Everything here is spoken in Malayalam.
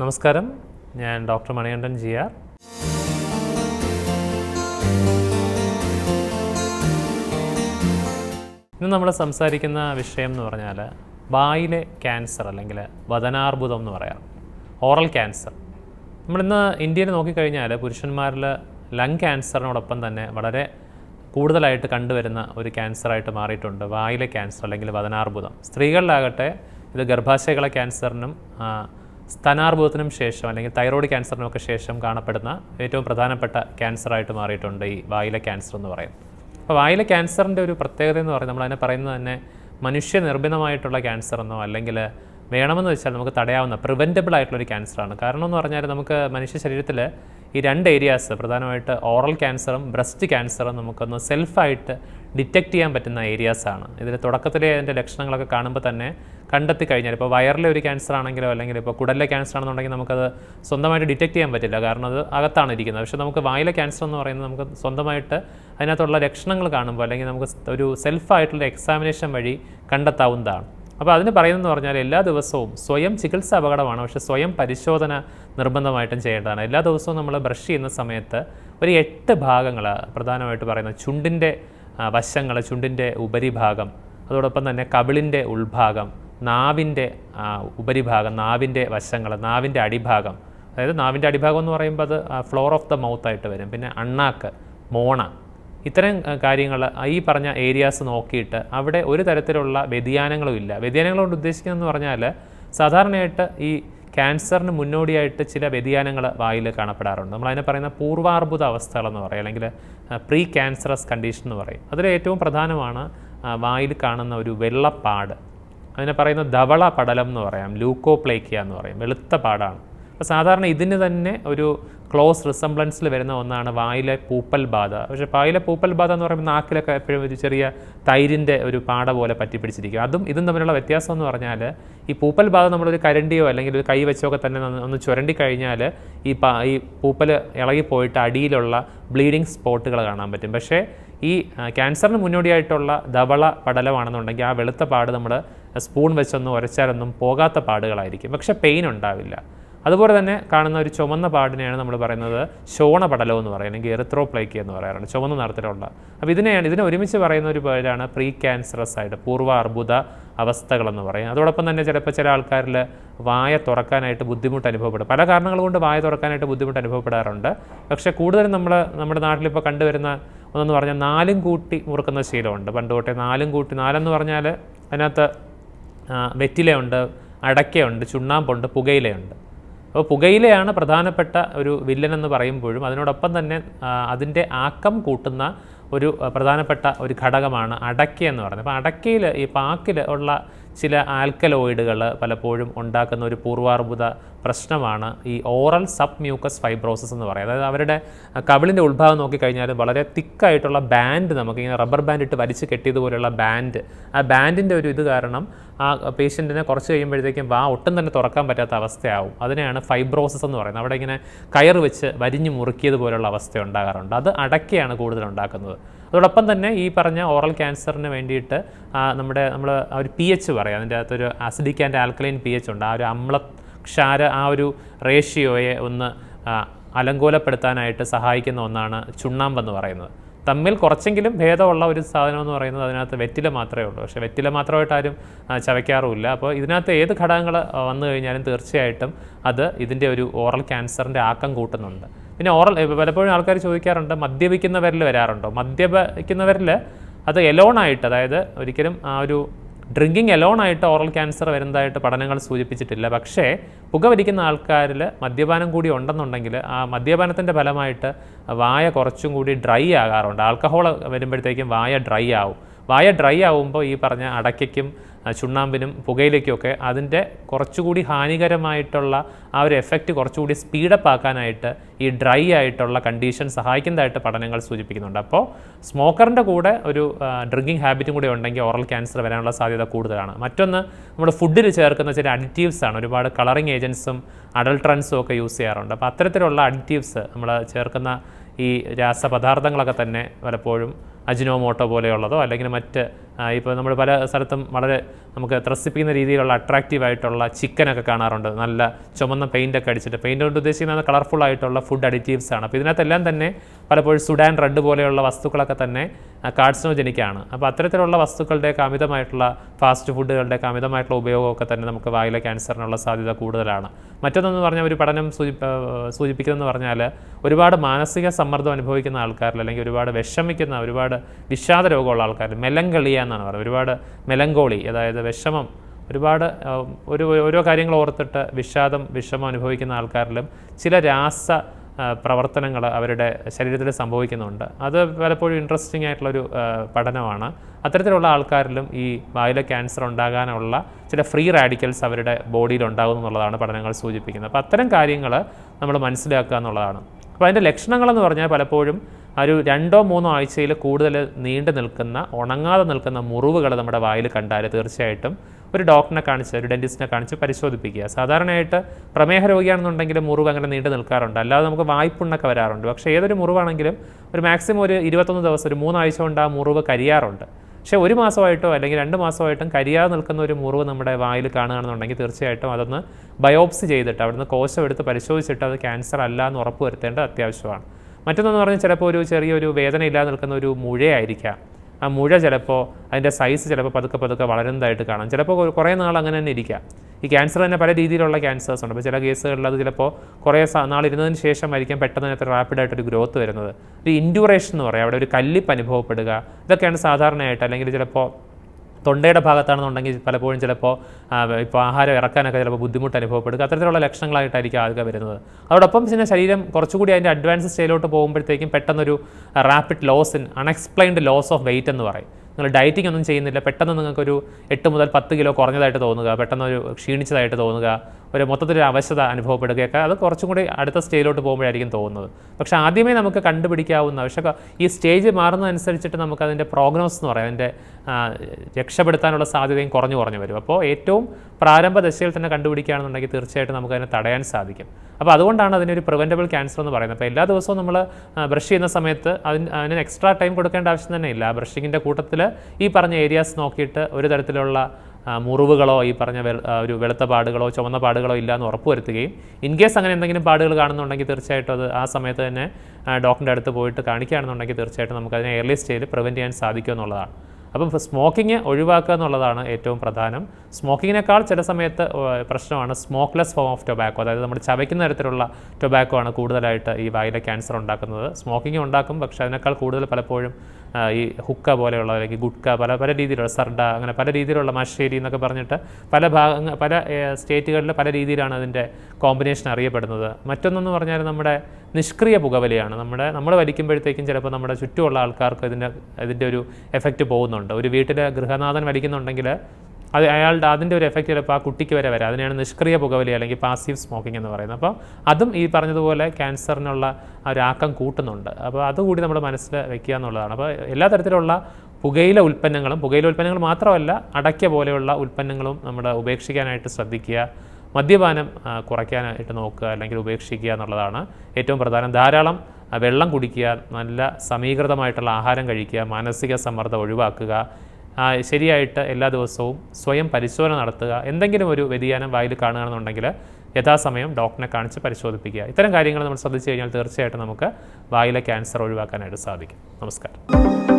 നമസ്കാരം. ഞാൻ ഡോക്ടർ മണികണ്ഠൻ ജി ആർ. ഇന്ന് നമ്മൾ സംസാരിക്കുന്ന വിഷയം എന്ന് പറഞ്ഞാൽ വായിലെ ക്യാൻസർ അല്ലെങ്കിൽ വദനാർബുദം എന്ന് പറയാം. Oral cancer. നമ്മളിന്ന് ഇന്ത്യയിൽ നോക്കിക്കഴിഞ്ഞാൽ പുരുഷന്മാരിൽ ലങ് ക്യാൻസറിനോടൊപ്പം തന്നെ വളരെ കൂടുതലായിട്ട് കണ്ടുവരുന്ന ഒരു ക്യാൻസറായിട്ട് മാറിയിട്ടുണ്ട് വായിലെ ക്യാൻസർ അല്ലെങ്കിൽ വദനാർബുദം. സ്ത്രീകളിലാകട്ടെ ഇത് ഗർഭാശയകള ക്യാൻസറിനും സ്തനാർബുദത്തിനും ശേഷം അല്ലെങ്കിൽ തൈറോയ്ഡ് ക്യാൻസറിനൊക്കെ ശേഷം കാണപ്പെടുന്ന ഏറ്റവും പ്രധാനപ്പെട്ട ക്യാൻസറായിട്ട് മാറിയിട്ടുണ്ട് ഈ വായിലെ ക്യാൻസർ എന്ന് പറയും. അപ്പോൾ വായിലെ ക്യാൻസറിന്റെ ഒരു പ്രത്യേകത എന്ന് പറയുന്നത് നമ്മളതിനെ പറയുന്നത് തന്നെ മനുഷ്യ നിർമ്മിതമായിട്ടുള്ള ക്യാൻസർ എന്നോ അല്ലെങ്കിൽ വേണമെന്ന് വെച്ചാൽ നമുക്ക് തടയാവുന്ന പ്രിവെന്റബിൾ ആയിട്ടുള്ളൊരു ക്യാൻസറാണ്. കാരണം എന്ന് പറഞ്ഞാൽ നമുക്ക് മനുഷ്യ ശരീരത്തിൽ ഈ രണ്ട് ഏരിയാസ് പ്രധാനമായിട്ട് ഓറൽ ക്യാൻസറും ബ്രസ്റ്റ് ക്യാൻസറും നമുക്കൊന്ന് സെൽഫായിട്ട് ഡിറ്റക്റ്റ് ചെയ്യാൻ പറ്റുന്ന ഏരിയാസാണ് ഇതിൽ തുടക്കത്തിലെ അതിന്റെ ലക്ഷണങ്ങളൊക്കെ കാണുമ്പോൾ തന്നെ കണ്ടെത്തി കഴിഞ്ഞാൽ ഇപ്പോൾ വയറിലെ ഒരു ക്യാൻസർ ആണെങ്കിലോ അല്ലെങ്കിൽ ഇപ്പോൾ കുടലിലെ ക്യാൻസർ ആണെന്നുണ്ടെങ്കിൽ നമുക്കത് സ്വന്തമായിട്ട് ഡിറ്റക്റ്റ് ചെയ്യാൻ പറ്റില്ല. കാരണം അത് അകത്താണ് ഇരിക്കുന്നത്. പക്ഷേ നമുക്ക് വായിലെ ക്യാൻസർ എന്ന് പറയുന്നത് നമുക്ക് സ്വന്തമായിട്ട് അതിനകത്തുള്ള ലക്ഷണങ്ങൾ കാണുമ്പോൾ അല്ലെങ്കിൽ നമുക്ക് ഒരു സെൽഫായിട്ടുള്ള എക്സാമിനേഷൻ വഴി കണ്ടെത്താവുന്നതാണ്. അപ്പോൾ അതിന് പറയുന്നതെന്ന് പറഞ്ഞാൽ എല്ലാ ദിവസവും സ്വയം ചികിത്സ അപകടമാണ്. പക്ഷേ സ്വയം പരിശോധന നിർബന്ധമായിട്ടും ചെയ്യേണ്ടതാണ്. എല്ലാ ദിവസവും നമ്മൾ ബ്രഷ് ചെയ്യുന്ന സമയത്ത് ഒരു എട്ട് ഭാഗങ്ങൾ പ്രധാനമായിട്ട് പറയുന്നത് ചുണ്ടിന്റെ വശങ്ങൾ ചുണ്ടിന്റെ ഉപരിഭാഗം അതോടൊപ്പം തന്നെ കവിളിന്റെ ഉൾഭാഗം നാവിന്റെ ഉപരിഭാഗം നാവിന്റെ വശങ്ങൾ നാവിന്റെ അടിഭാഗം. അതായത് നാവിന്റെ അടിഭാഗം എന്ന് പറയുമ്പോൾ അത് ഫ്ലോർ ഓഫ് ദ മൗത്ത് ആയിട്ട് വരും. പിന്നെ അണ്ണാക്ക് മോണ ഇത്തരം കാര്യങ്ങൾ ഈ പറഞ്ഞ ഏരിയാസ് നോക്കിയിട്ട് അവിടെ ഒരു തരത്തിലുള്ള വ്യതിയാനങ്ങളും ഇല്ല. വ്യതിയാനങ്ങൾ കൊണ്ട് ഉദ്ദേശിക്കുന്നതെന്ന് പറഞ്ഞാൽ സാധാരണയായിട്ട് ഈ ക്യാൻസറിന് മുന്നോടിയായിട്ട് ചില വ്യതിയാനങ്ങൾ വായിൽ കാണപ്പെടാറുണ്ട്. നമ്മൾ അതിനെ പറയുന്ന പൂർവാർബുദ അവസ്ഥകളെന്ന് പറയും അല്ലെങ്കിൽ പ്രീ ക്യാൻസറസ് കണ്ടീഷൻ എന്ന് പറയും. അതിൽ ഏറ്റവും പ്രധാനമാണ് വായിൽ കാണുന്ന ഒരു വെള്ളപ്പാട്. അതിനെ പറയുന്ന ധവള പടലം എന്ന് പറയാം ലൂക്കോപ്ലേക്കിയ എന്ന് പറയും വെളുത്ത പാടാണ്. അപ്പോൾ സാധാരണ ഇതിന് തന്നെ ഒരു ക്ലോസ് റിസംബ്ലൻസിൽ വരുന്ന ഒന്നാണ് വായിലെ പൂപ്പൽ ബാധ. പക്ഷേ വായിലെ പൂപ്പൽ ബാധ എന്ന് പറയുമ്പോൾ നാക്കിലൊക്കെ എപ്പോഴും ഒരു ചെറിയ തൈരിന്റെ ഒരു പാട പോലെ പറ്റിപ്പിടിച്ചിരിക്കും അതും ഇതും തമ്മിലുള്ള വ്യത്യാസം എന്ന് പറഞ്ഞാൽ ഈ പൂപ്പൽ ബാധ നമ്മളൊരു കരണ്ടിയോ അല്ലെങ്കിൽ ഒരു കൈ വെച്ചോ ഒക്കെ തന്നെ ഒന്ന് ചുരണ്ടി കഴിഞ്ഞാൽ ഈ പാ ഈ പൂപ്പൽ ഇളകിപ്പോയിട്ട് അടിയിലുള്ള ബ്ലീഡിങ് സ്പോട്ടുകൾ കാണാൻ പറ്റും. പക്ഷേ ഈ ക്യാൻസറിന് മുന്നോടിയായിട്ടുള്ള ധവള പടലമാണെന്നുണ്ടെങ്കിൽ ആ വെളുത്ത പാട് നമ്മൾ സ്പൂൺ വെച്ചൊന്നും ഉരച്ചാലൊന്നും പോകാത്ത പാടുകളായിരിക്കും. പക്ഷേ പെയിൻ ഉണ്ടാവില്ല. അതുപോലെ തന്നെ കാണുന്ന ഒരു ചുമന്ന പാടിനെയാണ് നമ്മൾ പറയുന്നത് ശോണ പടലം എന്ന് പറയുന്നത് അല്ലെങ്കിൽ എറിത്രോപ്ലൈക്കി എന്ന് പറയാറുണ്ട്. ചുമന്ന നിറത്തിലുള്ള. അപ്പോൾ ഇതിനെയാണ് ഇതിനെ ഒരുമിച്ച് പറയുന്ന ഒരു പേരാണ് പ്രീ ക്യാൻസറസ് ആയിട്ട് പൂർവ അർബുദ അവസ്ഥകളെന്ന് പറയും അതോടൊപ്പം തന്നെ ചിലപ്പോൾ ചില ആൾക്കാരിൽ വായ തുറക്കാനായിട്ട് ബുദ്ധിമുട്ട് അനുഭവപ്പെടും. പല കാരണങ്ങൾ കൊണ്ട് വായ തുറക്കാനായിട്ട് ബുദ്ധിമുട്ട് അനുഭവപ്പെടാറുണ്ട്. പക്ഷേ കൂടുതലും നമ്മൾ നമ്മുടെ നാട്ടിലിപ്പോൾ കണ്ടുവരുന്ന ഒന്നെന്ന് പറഞ്ഞാൽ നാലും കൂട്ടി മുറുക്കുന്ന ശീലമുണ്ട്. പണ്ട് തൊട്ടേ നാലും കൂട്ടി നാലെന്ന് പറഞ്ഞാൽ അതിനകത്ത് വെറ്റിലയുണ്ട് അടയ്ക്കയുണ്ട് ചുണ്ണാമ്പുണ്ട് പുകയിലയുണ്ട്. അപ്പോൾ പുകയിലയാണ് പ്രധാനപ്പെട്ട ഒരു വില്ലൻ എന്ന് പറയുമ്പോഴും അതിനോടൊപ്പം തന്നെ അതിന്റെ ആക്കം കൂട്ടുന്ന ഒരു പ്രധാനപ്പെട്ട ഒരു ഘടകമാണ് അടയ്ക്ക എന്ന് പറയുന്നത്. അപ്പോൾ അടയ്ക്കയിൽ ഈ പാക്കിൽ ഉള്ള ചില ആൽക്കലോയിഡുകൾ പലപ്പോഴും ഉണ്ടാക്കുന്ന ഒരു പൂർവാർബുദ പ്രശ്നമാണ് ഈ ഓറൽ സബ് മ്യൂക്കസ് ഫൈബ്രോസിസ് എന്ന് പറയുന്നത്. അതായത് അവരുടെ കവിളിന്റെ ഉത്ഭാവം നോക്കിക്കഴിഞ്ഞാൽ വളരെ തിക്കായിട്ടുള്ള ബാൻഡ് നമുക്ക് ഇങ്ങനെ റബ്ബർ ബാൻഡ് ഇട്ട് വലിച്ച് കെട്ടിയതുപോലെയുള്ള ബാൻഡ്. ആ ബാൻഡിന്റെ ഒരു ഇത് കാരണം ആ പേഷ്യന്റിനെ കുറച്ച് കഴിയുമ്പോഴത്തേക്കും വാ ഒട്ടും തന്നെ തുറക്കാൻ പറ്റാത്ത അവസ്ഥയാവും. അതിനെയാണ് ഫൈബ്രോസിസ് എന്ന് പറയുന്നത്. അവിടെ ഇങ്ങനെ കയർ വെച്ച് വരിഞ്ഞ് മുറുക്കിയതുപോലുള്ള അവസ്ഥ ഉണ്ടാകാറുണ്ട്. അത് അടക്കയാണ് കൂടുതൽ ഉണ്ടാക്കുന്നത്. അതോടൊപ്പം തന്നെ ഈ പറഞ്ഞ ഓറൽ ക്യാൻസറിന് വേണ്ടിയിട്ട് നമ്മുടെ നമ്മൾ ഒരു പി എച്ച് പറയാം. അതിന്റെ അകത്തൊരു acidic and alkaline P H ഉണ്ട്. ആ ഒരു അമ്ല ക്ഷാര ആ ഒരു റേഷ്യോയെ ഒന്ന് അലങ്കോലപ്പെടുത്താനായിട്ട് സഹായിക്കുന്ന ഒന്നാണ് ചുണ്ണാമ്പെന്ന് പറയുന്നത്. തമ്മിൽ കുറച്ചെങ്കിലും ഭേദമുള്ള ഒരു സാധനം എന്ന് പറയുന്നത് അതിനകത്ത് വെറ്റില മാത്രമേ ഉള്ളൂ. പക്ഷേ വെറ്റില മാത്രമായിട്ട് ആരും ചവയ്ക്കാറുമില്ല. അപ്പോൾ ഇതിനകത്ത് ഏത് ഘടകങ്ങൾ വന്നു കഴിഞ്ഞാലും തീർച്ചയായിട്ടും അത് ഇതിന്റെ ഒരു ഓറൽ ക്യാൻസറിന്റെ ആക്കം കൂട്ടുന്നുണ്ട്. പിന്നെ ഓറൽ പലപ്പോഴും ആൾക്കാർ ചോദിക്കാറുണ്ട് മദ്യപിക്കുന്നവരിൽ വരാറുണ്ടോ? മദ്യപിക്കുന്നവരിൽ അത് എലോണായിട്ട് അതായത് ഒരിക്കലും ആ ഒരു ഡ്രിങ്കിങ് എലോണായിട്ട് ഓറൽ ക്യാൻസർ വരുന്നതായിട്ട് പഠനങ്ങൾ സൂചിപ്പിച്ചിട്ടില്ല. പക്ഷേ പുകവലിക്കുന്ന ആൾക്കാരിൽ മദ്യപാനം കൂടി ഉണ്ടെന്നുണ്ടെങ്കിൽ ആ മദ്യപാനത്തിന്റെ ഫലമായിട്ട് വായ കുറച്ചും കൂടി ഡ്രൈ ആകാറുണ്ട്. ആൽക്കഹോൾ വരുമ്പോഴത്തേക്കും വായ ഡ്രൈ ആവും. വായ ഡ്രൈ ആവുമ്പോൾ ഈ പറഞ്ഞ അടയ്ക്കയ്ക്കും ആ, ചുണ്ണാമ്പിനും പുകയിലേക്കൊക്കെ അതിന്റെ കുറച്ചുകൂടി ഹാനികരമായിട്ടുള്ള ആ ഒരു എഫക്റ്റ് കുറച്ചുകൂടി സ്പീഡപ്പ് ആക്കാനായിട്ട് ഈ ഡ്രൈ ആയിട്ടുള്ള കണ്ടീഷൻ സഹായിക്കുന്നതായിട്ട് പഠനങ്ങൾ സൂചിപ്പിക്കുന്നുണ്ട്. അപ്പോൾ സ്മോക്കറിന്റെ കൂടെ ഒരു ഡ്രിങ്കിങ് ഹാബിറ്റും കൂടെ ഉണ്ടെങ്കിൽ ഓറൽ ക്യാൻസർ വരാനുള്ള സാധ്യത കൂടുതലാണ്. മറ്റൊന്ന് നമ്മൾ ഫുഡിൽ ചേർക്കുന്ന ചില അഡിറ്റീവ്സ് ആണ്. ഒരുപാട് കളറിങ് ഏജൻസും അഡൾട്രൻസും ഒക്കെ യൂസ് ചെയ്യാറുണ്ട്. അപ്പോൾ അത്തരത്തിലുള്ള അഡിറ്റീവ്സ് നമ്മൾ ചേർക്കുന്ന ഈ രാസപദാർത്ഥങ്ങളൊക്കെ തന്നെ പലപ്പോഴും അജിനോമോട്ടോ പോലെയുള്ളതോ അല്ലെങ്കിൽ മറ്റ് ഇപ്പോൾ നമ്മൾ പല സ്ഥലത്തും വളരെ നമുക്ക് ത്രസിപ്പിക്കുന്ന രീതിയിലുള്ള അട്രാക്റ്റീവ് ആയിട്ടുള്ള ചിക്കനൊക്കെ കാണാറുണ്ട്. നല്ല ചുമന്ന പെയിന്റൊക്കെ അടിച്ചിട്ട്. പെയിന്റ് കൊണ്ട് ഉദ്ദേശിക്കുന്നത് കളർഫുൾ ആയിട്ടുള്ള ഫുഡ് അഡിറ്റീവ്സ് ആണ്. അപ്പോൾ ഇതിനകത്തെല്ലാം തന്നെ പലപ്പോഴും സുഡാൻ റെഡ് പോലെയുള്ള വസ്തുക്കളൊക്കെ തന്നെ കാർഡ്സിനോജനിക്കാണ് അപ്പോൾ അത്തരത്തിലുള്ള വസ്തുക്കളുടെയൊക്കെ അമിതമായിട്ടുള്ള ഫാസ്റ്റ് ഫുഡുകളുടെയൊക്കെ അമിതമായിട്ടുള്ള ഉപയോഗമൊക്കെ തന്നെ നമുക്ക് വായിലെ ക്യാൻസറിനുള്ള സാധ്യത കൂടുതലാണ്. മറ്റൊന്നെന്ന് പറഞ്ഞാൽ ഒരു പഠനം സൂചി സൂചിപ്പിക്കുന്നതെന്ന് പറഞ്ഞാൽ ഒരുപാട് മാനസിക സമ്മർദ്ദം അനുഭവിക്കുന്ന ആൾക്കാരിൽ അല്ലെങ്കിൽ ഒരുപാട് വിഷമിക്കുന്ന ഒരുപാട് വിഷാദ രോഗമുള്ള ആൾക്കാർ മെലങ്കളിയ എന്നാണ് പറയുന്നത്. ഒരുപാട് മെലങ്കോളി അതായത് വിഷമം ഒരുപാട് ഒരു ഓരോ കാര്യങ്ങൾ ഓർത്തിട്ട് വിഷാദം വിഷമം അനുഭവിക്കുന്ന ആൾക്കാരിലും ചില രാസ പ്രവർത്തനങ്ങൾ അവരുടെ ശരീരത്തിൽ സംഭവിക്കുന്നുണ്ട്. അത് പലപ്പോഴും ഇൻട്രസ്റ്റിംഗ് ആയിട്ടുള്ളൊരു പഠനമാണ്. അത്തരത്തിലുള്ള ആൾക്കാരിലും ഈ വായിലെ ക്യാൻസർ ഉണ്ടാകാനുള്ള ചില ഫ്രീ റാഡിക്കൽസ് അവരുടെ ബോഡിയിൽ ഉണ്ടാകും എന്നുള്ളതാണ് പഠനങ്ങൾ സൂചിപ്പിക്കുന്നത്. അപ്പോൾ അത്തരം കാര്യങ്ങൾ നമ്മൾ മനസ്സിലാക്കുക എന്നുള്ളതാണ്. അപ്പോൾ അതിന്റെ ലക്ഷണങ്ങളെന്ന് പറഞ്ഞാൽ പലപ്പോഴും ഒരു രണ്ടോ മൂന്നോ ആഴ്ചയിൽ കൂടുതൽ നീണ്ടു നിൽക്കുന്ന ഉണങ്ങാതെ നിൽക്കുന്ന മുറിവുകൾ നമ്മുടെ വായിൽ കണ്ടാൽ തീർച്ചയായിട്ടും ഒരു ഡോക്ടറിനെ കാണിച്ച് ഒരു ഡെന്റിസ്റ്റിനെ കാണിച്ച് പരിശോധിപ്പിക്കുക. സാധാരണയായിട്ട് പ്രമേഹ രോഗിയാണെന്നുണ്ടെങ്കിൽ മുറിവ് അങ്ങനെ നീണ്ടു നിൽക്കാറുണ്ട്. അല്ലാതെ നമുക്ക് വായ്പുണ്ണൊക്കെ വരാറുണ്ട്. പക്ഷേ ഏതൊരു മുറിവാണെങ്കിലും ഒരു മാക്സിമം ഒരു ഇരുപത്തൊന്ന് ദിവസം ഒരു മൂന്നാഴ്ച കൊണ്ട് ആ മുറിവ് കരിയാറുണ്ട്. പക്ഷേ ഒരു മാസമായിട്ടോ അല്ലെങ്കിൽ രണ്ട് മാസമായിട്ടും കരിയാതെ നിൽക്കുന്ന ഒരു മുറിവ് നമ്മുടെ വായിൽ കാണുകയാണെന്നുണ്ടെങ്കിൽ തീർച്ചയായിട്ടും അതൊന്ന് ബയോപ്സി ചെയ്തിട്ട് അവിടുന്ന് കോശം എടുത്ത് പരിശോധിച്ചിട്ട് അത് ക്യാൻസർ അല്ല എന്ന് ഉറപ്പ് വരുത്തേണ്ടത് അത്യാവശ്യമാണ്. മറ്റൊന്നെന്ന് പറഞ്ഞാൽ ചിലപ്പോൾ ഒരു ചെറിയൊരു വേദന ഇല്ലാതെ നിൽക്കുന്ന ഒരു മുഴയായിരിക്കാം. ആ മുഴ ചിലപ്പോൾ അതിന്റെ സൈസ് ചിലപ്പോൾ പതുക്കെ പതുക്കെ വളരുന്നതായിട്ട് കാണാം. ചിലപ്പോൾ കുറേ നാൾ അങ്ങനെ തന്നെ ഇരിക്കാം. ഈ ക്യാൻസർ തന്നെ പല രീതിയിലുള്ള ക്യാൻസേഴ്സ് ഉണ്ട്. അപ്പോൾ ചില കേസുകളിൽ അത് ചിലപ്പോൾ കുറേ നാൾ ഇരുന്നതിന് ശേഷമായിരിക്കും പെട്ടെന്ന് അത്ര റാപ്പിഡായിട്ടൊരു ഗ്രോത്ത് വരുന്നത്. ഒരു ഇൻഡ്യൂറേഷൻ എന്ന് പറയാം. അവിടെ ഒരു കല്ലിപ്പ് അനുഭവപ്പെടുക. ഇതൊക്കെയാണ് സാധാരണയായിട്ട് അല്ലെങ്കിൽ ചിലപ്പോൾ തൊണ്ടയുടെ ഭാഗത്താണെന്നുണ്ടെങ്കിൽ പലപ്പോഴും ചിലപ്പോൾ ഇപ്പോൾ ആഹാരം ഇറക്കാനൊക്കെ ചിലപ്പോൾ ബുദ്ധിമുട്ട് അനുഭവപ്പെടുക. അത്തരത്തിലുള്ള ലക്ഷണങ്ങളായിട്ടായിരിക്കും ആദ്യം വരുന്നത്. അതോടൊപ്പം പിന്നെ ശരീരം കുറച്ചുകൂടി അതിന്റെ അഡ്വാൻസ് സ്റ്റേജിലോട്ട് പോകുമ്പോഴത്തേക്കും പെട്ടെന്നൊരു rapid loss in unexplained loss of weight എന്ന് പറയും. നിങ്ങൾ ഡയറ്റിംഗ് ഒന്നും ചെയ്യുന്നില്ല. പെട്ടെന്ന് നിങ്ങൾക്കൊരു എട്ട് മുതൽ പത്ത് കിലോ കുറഞ്ഞതായിട്ട് തോന്നുക. പെട്ടെന്നൊരു ക്ഷീണിച്ചതായിട്ട് തോന്നുക. ഒരു മൊത്തത്തിലൊരു അവശത അനുഭവപ്പെടുകയൊക്കെ അത് കുറച്ചും കൂടി അടുത്ത സ്റ്റേജിലോട്ട് പോകുമ്പോഴായിരിക്കും തോന്നുന്നത്. പക്ഷേ ആദ്യമേ നമുക്ക് കണ്ടുപിടിക്കാവുന്ന പക്ഷേ ഈ സ്റ്റേജ് മാറുന്നതനുസരിച്ചിട്ട് നമുക്ക് അതിന്റെ പ്രോഗ്നോസ് എന്ന് പറയാം അതിന്റെ രക്ഷപ്പെടുത്താനുള്ള സാധ്യതയും കുറഞ്ഞു കുറഞ്ഞു വരും. അപ്പോൾ ഏറ്റവും പ്രാരംഭ ദശയിൽ തന്നെ കണ്ടുപിടിക്കുകയാണെന്നുണ്ടെങ്കിൽ തീർച്ചയായിട്ടും നമുക്ക് അതിനെ തടയാൻ സാധിക്കും. അപ്പോൾ അതുകൊണ്ടാണ് അതിനൊരു പ്രിവെന്റബിൾ ക്യാൻസർ എന്ന് പറയുന്നത്. അപ്പോൾ എല്ലാ ദിവസവും നമ്മൾ ബ്രഷ് ചെയ്യുന്ന സമയത്ത് അതിന് അതിന് എക്സ്ട്രാ ടൈം കൊടുക്കേണ്ട ആവശ്യം തന്നെ ഇല്ല. ബ്രഷിങ്ങിന്റെ കൂട്ടത്തിൽ ഈ പറഞ്ഞ ഏരിയാസ് നോക്കിയിട്ട് ഒരു തരത്തിലുള്ള മുറിവുകളോ ഈ പറഞ്ഞ ഒരു വെളുത്ത പാടുകളോ ചുവന്ന പാടുകളോ ഇല്ല എന്ന് ഉറപ്പുവരുത്തുകയും ഇൻ കേസ് അങ്ങനെ എന്തെങ്കിലും പാടുകൾ കാണുന്നുണ്ടെങ്കിൽ തീർച്ചയായിട്ടും അത് ആ സമയത്ത് തന്നെ ഡോക്ടറിന്റെ അടുത്ത് പോയിട്ട് കാണിക്കുകയാണെന്നുണ്ടെങ്കിൽ തീർച്ചയായിട്ടും നമുക്ക് അതിനെ എയർലി സ്റ്റേജിൽ പ്രിവെന്റ് ചെയ്യാൻ സാധിക്കും എന്നുള്ളതാണ്. അപ്പം സ്മോക്കിംഗ് ഒഴിവാക്കുക എന്നുള്ളതാണ് ഏറ്റവും പ്രധാനം. സ്മോക്കിങ്ങിനേക്കാൾ ചില സമയത്ത് പ്രശ്നമാണ് സ്മോക്ക്ലെസ് ഫോം ഓഫ് ടൊബാക്കോ അതായത് നമ്മൾ ചവയ്ക്കുന്ന തരത്തിലുള്ള ടൊബാക്കോ ആണ് കൂടുതലായിട്ട് ഈ വായിലെ ക്യാൻസർ ഉണ്ടാക്കുന്നത്. സ്മോക്കിംഗ് ഉണ്ടാക്കും പക്ഷേ അതിനേക്കാൾ കൂടുതൽ പലപ്പോഴും ഈ ഹുക്ക പോലെയുള്ള അല്ലെങ്കിൽ ഗുഡ്ക പല പല രീതിയിലുള്ള സർഡ അങ്ങനെ പല രീതിയിലുള്ള മഷേരി എന്നൊക്കെ പറഞ്ഞിട്ട് പല ഭാഗ പല സ്റ്റേറ്റുകളിൽ പല രീതിയിലാണ് അതിന്റെ കോമ്പിനേഷൻ അറിയപ്പെടുന്നത്. മറ്റൊന്നെന്ന് പറഞ്ഞാൽ നമ്മുടെ നിഷ്ക്രിയ പുകവലിയാണ്. നമ്മുടെ നമ്മൾ വലിക്കുമ്പോഴത്തേക്കും ചിലപ്പോൾ നമ്മുടെ ചുറ്റുമുള്ള ആൾക്കാർക്ക് ഇതിന്റെ ഇതിന്റെ ഒരു എഫക്റ്റ് പോകുന്നുണ്ട്. ഒരു വീട്ടിലെ ഗൃഹനാഥൻ വലിക്കുന്നുണ്ടെങ്കിൽ അത് അയാളുടെ അതിന്റെ ഒരു എഫക്റ്റ് ചിലപ്പോൾ ആ കുട്ടിക്ക് വരെ വരാം. അതിനെയാണ് നിഷ്ക്രിയ പുകവലി അല്ലെങ്കിൽ പാസീവ് സ്മോക്കിംഗ് എന്ന് പറയുന്നത്. അപ്പോൾ അതും ഈ പറഞ്ഞതുപോലെ ക്യാൻസറിനുള്ള ഒരാക്കം ഒരു കൂട്ടുന്നുണ്ട്. അപ്പോൾ അതുകൂടി നമ്മൾ മനസ്സിൽ വെക്കുക എന്നുള്ളതാണ്. അപ്പോൾ എല്ലാ തരത്തിലുള്ള പുകയില ഉൽപ്പന്നങ്ങളും പുകയില ഉൽപ്പന്നങ്ങൾ മാത്രമല്ല അടയ്ക്ക പോലെയുള്ള ഉൽപ്പന്നങ്ങളും നമ്മൾ ഉപേക്ഷിക്കാനായിട്ട് ശ്രദ്ധിക്കുക മദ്യപാനം കുറയ്ക്കാനായിട്ട് നോക്കുക അല്ലെങ്കിൽ ഉപേക്ഷിക്കുക എന്നുള്ളതാണ് ഏറ്റവും പ്രധാനം. ധാരാളം വെള്ളം കുടിക്കുക നല്ല സമീകൃതമായിട്ടുള്ള ആഹാരം കഴിക്കുക മാനസിക സമ്മർദ്ദം ഒഴിവാക്കുക ശരിയായിട്ട് എല്ലാ ദിവസവും സ്വയം പരിശോധന നടത്തുക. എന്തെങ്കിലും ഒരു വ്യതിയാനം വായിൽ കാണുകയാണെന്നുണ്ടെങ്കിൽ യഥാസമയം ഡോക്ടറിനെ കാണിച്ച് പരിശോധിപ്പിക്കുക. ഇത്തരം കാര്യങ്ങൾ നമ്മൾ ശ്രദ്ധിച്ചു കഴിഞ്ഞാൽ തീർച്ചയായിട്ടും നമുക്ക് വായിലെ ക്യാൻസർ ഒഴിവാക്കാനായിട്ട് സാധിക്കും. നമസ്കാരം.